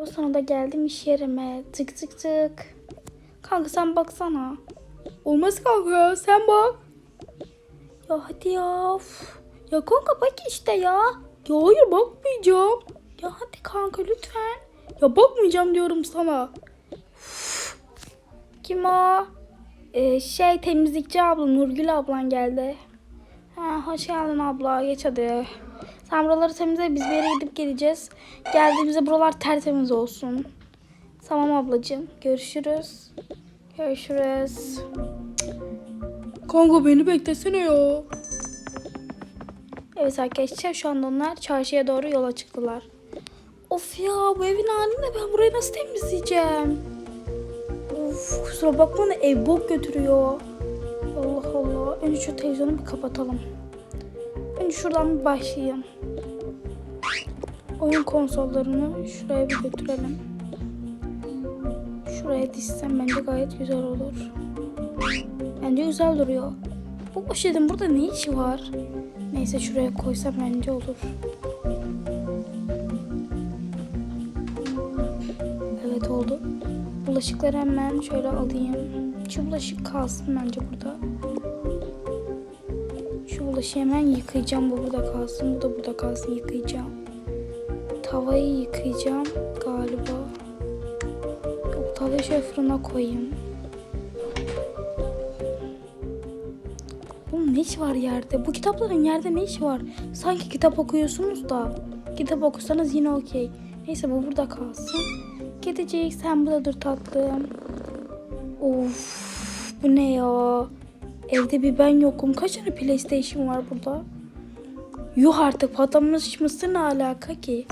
O sonunda geldim iş yerime. Tık tık tık. Kanka sen baksana. Olmaz kanka sen bak. Ya hadi ya. Of. Ya kanka bak işte ya. Ya hayır bakmayacağım. Ya hadi kanka lütfen. Ya bakmayacağım diyorum sana. Uf. Kim o? Ee, şey temizlikçi abla Nurgül ablan geldi. Ha, hoş geldin abla geç hadi. Sen buraları temizle biz bir yere gidip geleceğiz. Geldiğimizde buralar tertemiz olsun. Tamam ablacığım görüşürüz. Görüşürüz. Kanka beni beklesene ya. Evet arkadaşlar şu anda onlar çarşıya doğru yola çıktılar. Of ya bu evin halinde ben burayı nasıl temizleyeceğim? Of kusura bakma da ev bok götürüyor. Allah Allah. Önce şu televizyonu bir kapatalım. Önce şuradan bir başlayayım. Oyun konsollarını şuraya bir götürelim. Şuraya dizsem bence gayet güzel olur. Bence güzel duruyor. Bu poşetin burada ne işi var? Neyse şuraya koysam bence olur. Evet oldu. Bulaşıkları hemen şöyle alayım. Şu kalsın bence burada. Şu bulaşığı hemen yıkayacağım. Bu burada kalsın. Bu da burada kalsın. Yıkayacağım. Tavayı yıkayacağım galiba. Yok tavayı şöyle fırına koyayım. Oğlum ne iş var yerde? Bu kitapların yerde ne işi var? Sanki kitap okuyorsunuz da. Kitap okusanız yine okey. Neyse bu burada kalsın. Gidecek sen burada dur tatlım. Of bu ne ya? Evde bir ben yokum. Kaç tane PlayStation var burada? Yuh artık patlamış mısır ne alaka ki?